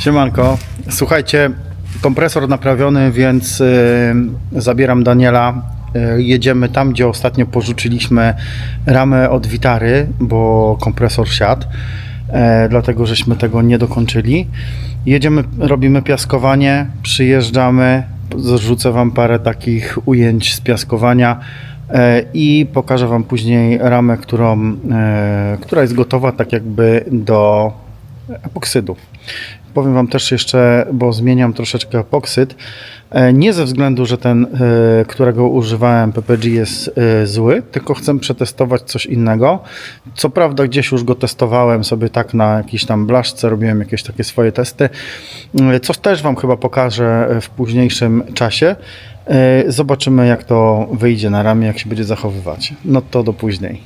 Siemanko. Słuchajcie, kompresor naprawiony, więc y, zabieram Daniela. Y, jedziemy tam, gdzie ostatnio porzuciliśmy ramę od Witary, bo kompresor siadł. E, dlatego żeśmy tego nie dokończyli. Jedziemy, robimy piaskowanie, przyjeżdżamy, zrzucę Wam parę takich ujęć z piaskowania e, i pokażę Wam później ramę, którą, e, która jest gotowa tak jakby do epoksydu. Powiem Wam też jeszcze, bo zmieniam troszeczkę epoksyd. E, Nie ze względu, że ten, e, którego używałem PPG jest e, zły, tylko chcę przetestować coś innego. Co prawda gdzieś już go testowałem sobie tak na jakiejś tam blaszce, robiłem jakieś takie swoje testy, E, co też Wam chyba pokażę w późniejszym czasie. Zobaczymy jak to wyjdzie na ramię, jak się będzie zachowywać. No to do później.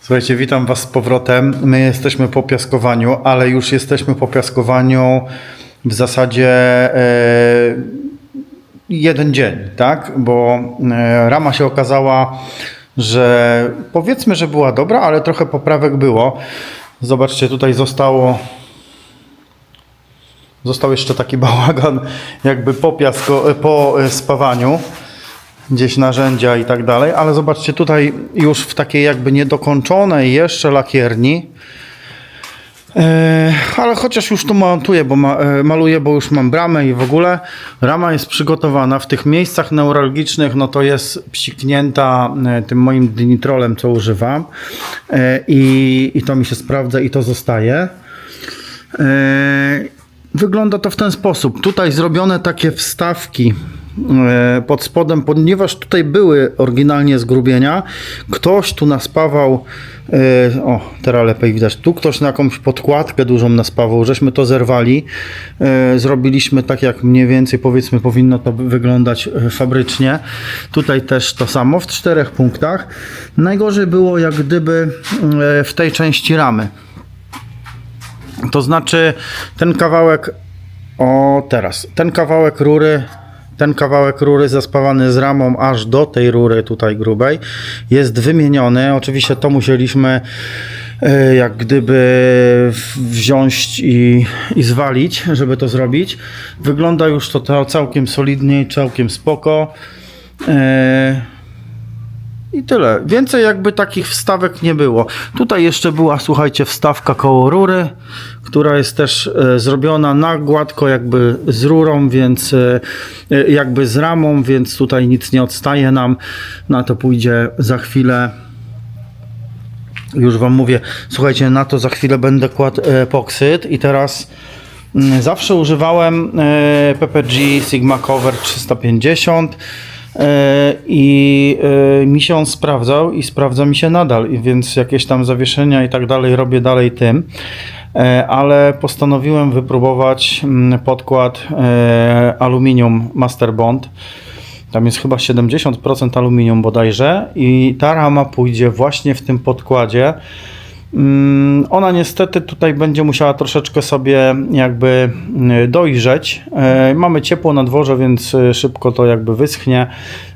Słuchajcie, witam Was z powrotem. My jesteśmy po piaskowaniu, ale już jesteśmy po piaskowaniu w zasadzie e, jeden dzień, tak? Bo e, rama się okazała, że powiedzmy, że była dobra, ale trochę poprawek było. Zobaczcie, tutaj zostało Został jeszcze taki bałagan, jakby po, piasko, po e, spawaniu, gdzieś narzędzia i tak dalej, ale zobaczcie tutaj już w takiej jakby niedokończonej jeszcze lakierni, e, ale chociaż już tu montuję, bo ma, e, maluję, bo już mam bramę i w ogóle rama jest przygotowana w tych miejscach neuralgicznych, no to jest psiknięta e, tym moim dinitrolem, co używam e, i, i to mi się sprawdza i to zostaje. E, Wygląda to w ten sposób. Tutaj zrobione takie wstawki e, pod spodem, ponieważ tutaj były oryginalnie zgrubienia. Ktoś tu naspawał, e, o teraz lepiej widać, tu ktoś na jakąś podkładkę dużą naspawał, żeśmy to zerwali. E, Zrobiliśmy tak jak mniej więcej powiedzmy powinno to wyglądać e, fabrycznie. Tutaj też to samo w czterech punktach. Najgorzej było jak gdyby e, w tej części ramy. To znaczy ten kawałek, o teraz, ten kawałek rury, ten kawałek rury zaspawany z ramą aż do tej rury tutaj grubej jest wymieniony. Oczywiście to musieliśmy e, jak gdyby wziąć i, i zwalić, żeby to zrobić. Wygląda już to, to całkiem solidnie, całkiem spoko. I tyle. Więcej jakby takich wstawek nie było. Tutaj jeszcze była, słuchajcie, wstawka koło rury, która jest też e, zrobiona na gładko jakby z rurą, więc e, e, jakby z ramą, więc tutaj nic nie odstaje nam. Na to pójdzie za chwilę. Już wam mówię, słuchajcie, na to za chwilę będę kładł epoksyd i teraz mm, zawsze używałem e, PPG Sigma Cover 350 e, i e, mi się on sprawdzał i sprawdza mi się nadal, i więc jakieś tam zawieszenia i tak dalej robię dalej tym. E, Ale postanowiłem wypróbować mm, podkład e, aluminium Master Bond. Tam jest chyba 70% aluminium bodajże i ta rama pójdzie właśnie w tym podkładzie. Mm, Ona niestety tutaj będzie musiała troszeczkę sobie jakby mm, dojrzeć. E, Mamy ciepło na dworze, więc e, szybko to jakby wyschnie.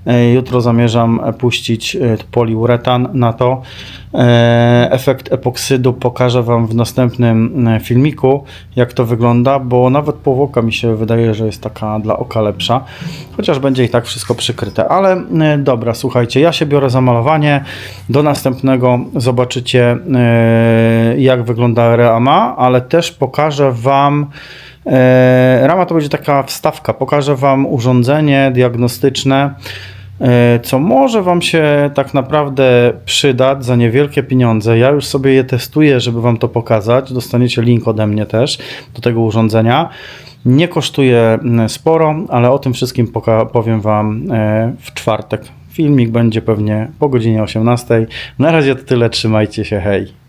E, Jutro zamierzam puścić e, poliuretan na to. E, Efekt epoksydu pokażę Wam w następnym filmiku, jak to wygląda, bo nawet powłoka mi się wydaje, że jest taka dla oka lepsza, chociaż będzie i tak wszystko przykryte. Ale dobra, słuchajcie, ja się biorę za malowanie. Do następnego zobaczycie, jak wygląda Reama, ale też pokażę Wam. E, Rama to będzie taka wstawka. Pokażę Wam urządzenie diagnostyczne, e, co może Wam się tak naprawdę przydać za niewielkie pieniądze. Ja już sobie je testuję, żeby Wam to pokazać. Dostaniecie link ode mnie też do tego urządzenia. Nie kosztuje mm, sporo, ale o tym wszystkim powiem Wam e, w czwartek. Filmik będzie pewnie po godzinie 18. Na razie to tyle, trzymajcie się, hej.